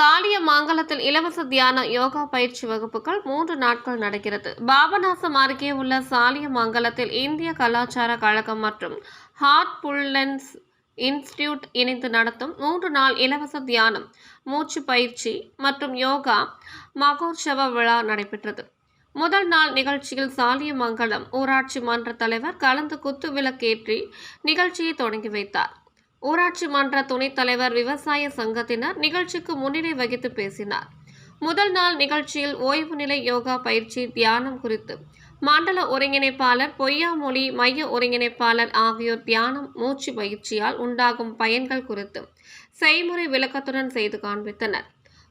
மங்கலத்தில் இலவச தியான யோகா பயிற்சி வகுப்புகள் மூன்று நாட்கள் நடக்கிறது. பாபநாசம் அருகே உள்ள சாலியமங்கலத்தில் இந்திய கலாச்சார கழகம் மற்றும் ஹார்ட் புல்லன்ஸ் இன்ஸ்டிடியூட் இணைந்து நடத்தும் மூன்று நாள் இலவச தியானம் மூச்சு பயிற்சி மற்றும் யோகா மகோற்சவ விழா நடைபெற்றது. முதல் நாள் நிகழ்ச்சியில் சாலியமங்கலம் ஊராட்சி மன்ற தலைவர் கலந்து குத்து விளக்கேற்றி நிகழ்ச்சியை தொடங்கி வைத்தார். ஊராட்சி மன்ற துணைத் தலைவர் விவசாய சங்கத்தினர் நிகழ்ச்சிக்கு முன்னிலை வகித்து பேசினார். முதல் நாள் நிகழ்ச்சியில் ஓய்வு நிலை யோகா பயிற்சி தியானம் குறித்து மண்டல ஒருங்கிணைப்பாளர் பொய்யாமொழி மைய ஒருங்கிணைப்பாளர் ஆகியோர் தியானம் மூச்சு பயிற்சியால் உண்டாகும் பயன்கள் குறித்து செய்முறை விளக்கத்துடன் செய்து காண்பித்தனர்.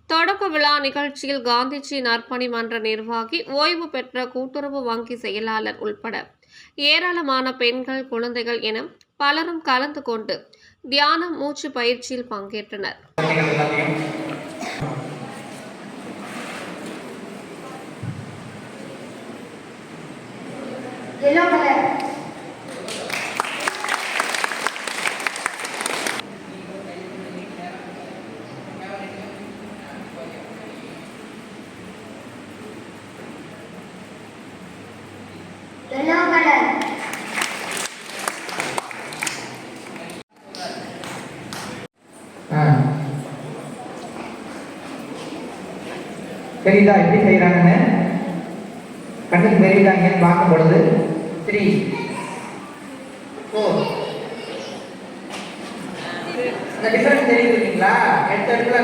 தொடக்க விழா நிகழ்ச்சியில் காந்திஜி நற்பணி மன்ற நிர்வாகி ஓய்வு பெற்ற கூட்டுறவு வங்கி செயலாளர் உள்பட ஏராளமான பெண்கள் குழந்தைகள் என பலரும் கலந்து கொண்டு தியானம் மூச்சு பயிற்சியில் பங்கேற்றனர். குழந்தைகள் எல்லாத்தையும் தெரியுதா எப்படி செய்கிறாங்கன்னு கண்ணுக்கு தெரியுதா ஏன்னு பார்க்கும் பொழுது த்ரீ ஃபோர் இந்த டிஃபரன்ஸ் தெரியுது இல்லைங்களா எடுத்த இடத்துல